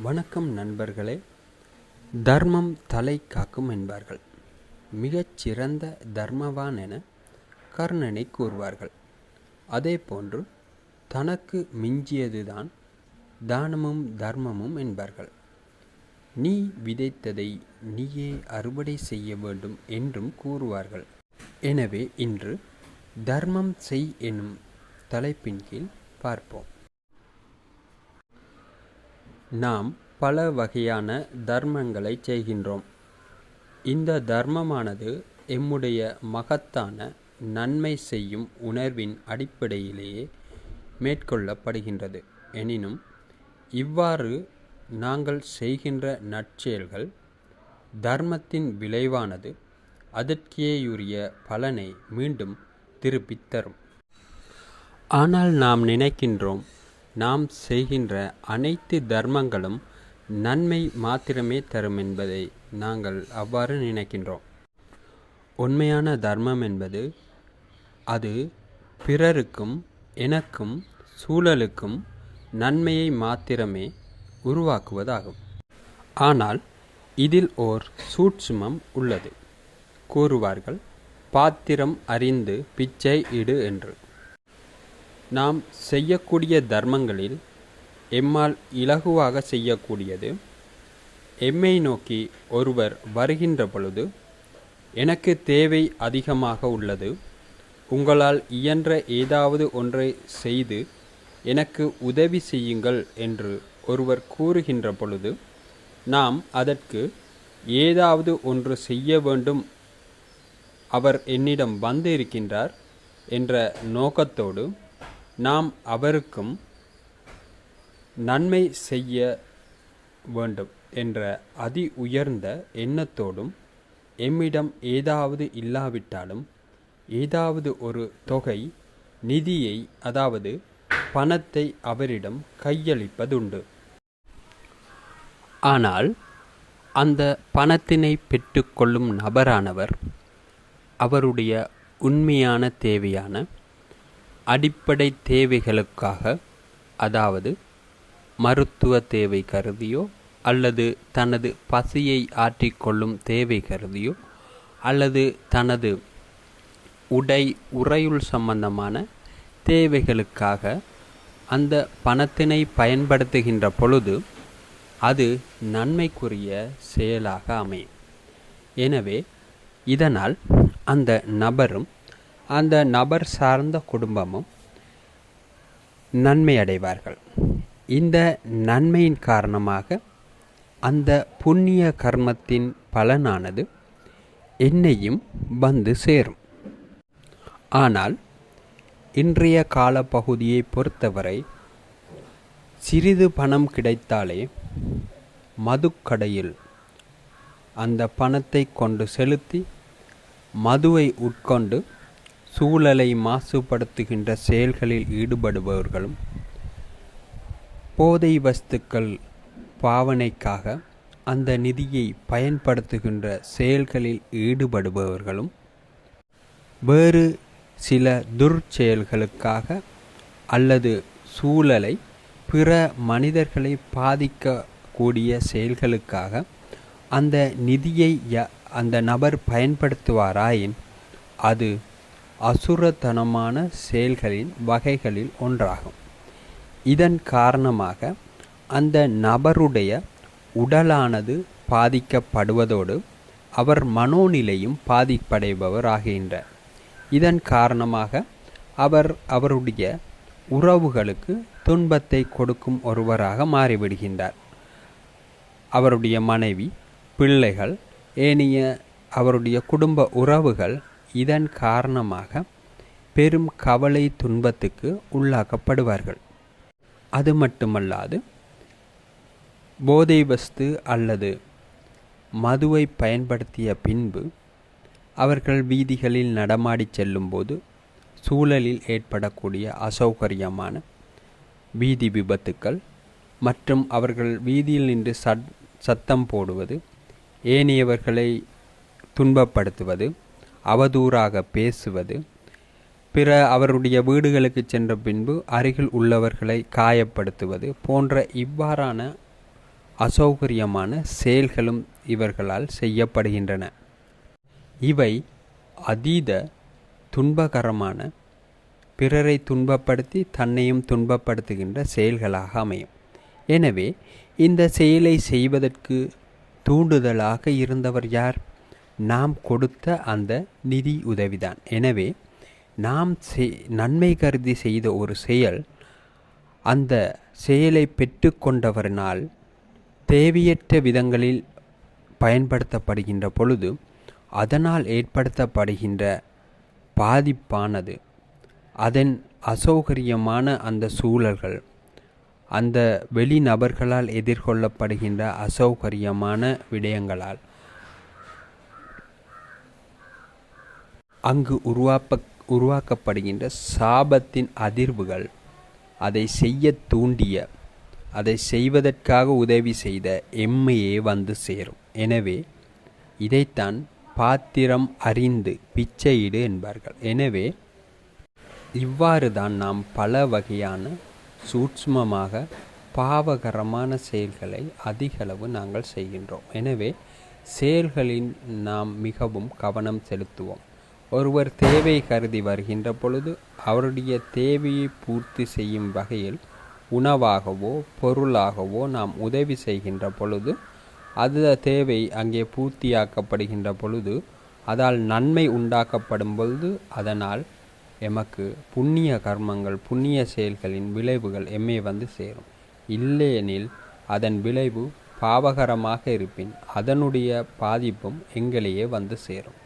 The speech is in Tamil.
வணக்கம் நண்பர்களே. தர்மம் தலை காக்கும் என்பார்கள். மிகச் சிறந்த தர்மவான் என கர்ணனை கூறுவார்கள். அதே போன்று தனக்கு மிஞ்சியதுதான் தானமும் தர்மமும் என்பார்கள். நீ விதைத்ததை நீயே அறுவடை செய்ய வேண்டும் என்றும் கூறுவார்கள். எனவே இன்று தர்மம் செய் எனும் தலைப்பின் கீழ் பார்ப்போம். நாம் பல வகையான தர்மங்களை செய்கின்றோம். இந்த தர்மமானது எம்முடைய மகத்தான நன்மை செய்யும் உணர்வின் அடிப்படையிலேயே மேற்கொள்ளப்படுகின்றது. எனினும் இவ்வாறு நாங்கள் செய்கின்ற நற்செயல்கள் தர்மத்தின் விளைவானது அதற்கேயுரிய பலனை மீண்டும் திருப்பித் தரும். ஆனால் நாம் நினைக்கின்றோம் நாம் செய்கின்ற அனைத்து தர்மங்களும் நன்மை மாத்திரமே தரும் என்பதை நாங்கள் அவ்வாறு நினைக்கின்றோம். உண்மையான தர்மம் என்பது அது பிறருக்கும் எனக்கும் சூழலுக்கும் நன்மையை மாத்திரமே உருவாக்குவதாகும். ஆனால் இதில் ஓர் சூட்சுமம் உள்ளது. கூறுவார்கள் பாத்திரம் அறிந்து பிச்சை இடு என்று. நாம் செய்யக்கூடிய தர்மங்களில் எம்மால் இலகுவாக செய்யக்கூடியது எம்மை நோக்கி ஒருவர் வருகின்ற பொழுது எனக்கு தேவை அதிகமாக உள்ளது உங்களால் இயன்ற ஏதாவது ஒன்றை செய்து எனக்கு உதவி செய்யுங்கள் என்று ஒருவர் கூறுகின்ற பொழுது நாம் அதற்கு ஏதாவது ஒன்று செய்ய வேண்டும் அவர் என்னிடம் வந்து இருக்கின்றார் என்ற நோக்கத்தோடு நாம் அவருக்கும் நன்மை செய்ய வேண்டும் என்ற அதி உயர்ந்த எண்ணத்தோடும் எம்மிடம் ஏதாவது இல்லாவிட்டாலும் ஏதாவது ஒரு தொகை நிதியை அதாவது பணத்தை அவரிடம் கையளிப்பதுண்டு. ஆனால் அந்த பணத்தினை பெற்றுக்கொள்ளும் நபரானவர் அவருடைய உண்மையான தேவையான அடிப்படை தேவைகளுக்காக அதாவது மருத்துவ தேவை கருதியோ அல்லது தனது பசியை ஆற்றிக்கொள்ளும் தேவை கருதியோ அல்லது தனது உடை உறையுள் சம்பந்தமான தேவைகளுக்காக அந்த பணத்தினை பயன்படுத்துகின்ற பொழுது அது நன்மைக்குரிய செயலாக அமையும். எனவே இதனால் அந்த நபரும் அந்த நபர் சார்ந்த குடும்பமும் நன்மை அடைவார்கள் இந்த நன்மையின் காரணமாக அந்த புண்ணிய கர்மத்தின் பலனானது என்னையும் வந்து சேரும். ஆனால் இன்றைய காலப்பகுதியை பொறுத்தவரை சிறிது பணம் கிடைத்தாலே மதுக்கடையில் அந்த பணத்தை கொண்டு செலுத்தி மதுவை உட்கொண்டு சூழலை மாசுபடுத்துகின்ற செயல்களில் ஈடுபடுபவர்களும் போதை வஸ்துக்கள் பாவனைக்காக அந்த நிதியை பயன்படுத்துகின்ற செயல்களில் ஈடுபடுபவர்களும் வேறு சில துர்ச்செயல்களுக்காக அல்லது சூழலை பிற மனிதர்களை பாதிக்கக்கூடிய செயல்களுக்காக அந்த நிதியை அந்த நபர் பயன்படுத்துவாராயின் அது அசுரத்தனமான செயல்களின் வகைகளில் ஒன்றாகும். இதன் காரணமாக அந்த நபருடைய உடலானது பாதிக்கப்படுவதோடு அவர் மனோநிலையும் பாதிப்படைபவர் ஆகின்றார் இதன் காரணமாக அவர் அவருடைய உறவுகளுக்கு துன்பத்தை கொடுக்கும் ஒருவராக மாறிவிடுகின்றார். அவருடைய மனைவி பிள்ளைகள் ஏனைய அவருடைய குடும்ப உறவுகள் இதன் காரணமாக பெரும் கவலை துன்பத்துக்கு உள்ளாக்கப்படுவார்கள். அது மட்டுமல்லாது போதை வஸ்து அல்லது மதுவை பயன்படுத்திய பின்பு அவர்கள் வீதிகளில் நடமாடி செல்லும்போது சூழலில் ஏற்படக்கூடிய அசௌகரியமான வீதி விபத்துக்கள் மற்றும் அவர்கள் வீதியில் நின்று சத் சத்தம் போடுவது ஏனையவர்களை துன்பப்படுத்துவது அவதூறாக பேசுவது பிற அவருடைய வீடுகளுக்கு சென்ற பின்பு அருகில் உள்ளவர்களை காயப்படுத்துவது போன்ற இவ்வாறான அசௌகரியமான செயல்களும் இவர்களால் செய்யப்படுகின்றன. இவை அதீத துன்பகரமான பிறரை துன்பப்படுத்தி தன்னையும் துன்பப்படுத்துகின்ற செயல்களாக அமையும். எனவே இந்த செயலை செய்வதற்கு தூண்டுதலாக இருந்தவர் யார்? நாம் கொடுத்த அந்த நிதி உதவிதான். எனவே நாம் நன்மை கருதி செய்த ஒரு செயல் அந்த செயலை பெற்றுக்கொண்டவரினால் தேவையற்ற விதங்களில் பயன்படுத்தப்படுகின்ற பொழுது அதனால் ஏற்படுத்தப்படுகின்ற பாதிப்பானது. அதன் அசௌகரியமான அந்த சூழல்கள் அந்த வெளிநபர்களால் எதிர்கொள்ளப்படுகின்ற அசௌகரியமான விடயங்களால். அங்கு உருவாப்ப உருவாக்கப்படுகின்ற சாபத்தின் அதிர்வுகள் அதை செய்ய தூண்டிய அதை செய்வதற்காக உதவி செய்த எம்மையே வந்து சேரும். எனவே இதைத்தான் பாத்திரம் அறிந்து பிச்சையிடு என்பார்கள். எனவே இவ்வாறு தான் நாம் பல வகையான சூட்சமமாக பாவகரமான செயல்களை அதிகளவு நாங்கள் செய்கின்றோம். எனவே செயல்களில் நாம் மிகவும் கவனம் செலுத்துவோம். ஒருவர் தேவை கருதி வருகின்ற பொழுது அவருடைய தேவையை பூர்த்தி செய்யும் வகையில் உணவாகவோ பொருளாகவோ நாம் உதவி செய்கின்ற பொழுது அது தேவை அங்கே பூர்த்தியாக்கப்படுகின்ற பொழுது அதால் நன்மை உண்டாக்கப்படும் பொழுது அதனால் எமக்கு புண்ணிய கர்மங்கள் புண்ணிய செயல்களின் விளைவுகள் எம்மை வந்து சேரும். இல்லையெனில் அதன் விளைவு பாவகரமாக இருப்பின் அதனுடைய பாதிப்பும் எங்களையே வந்து சேரும்.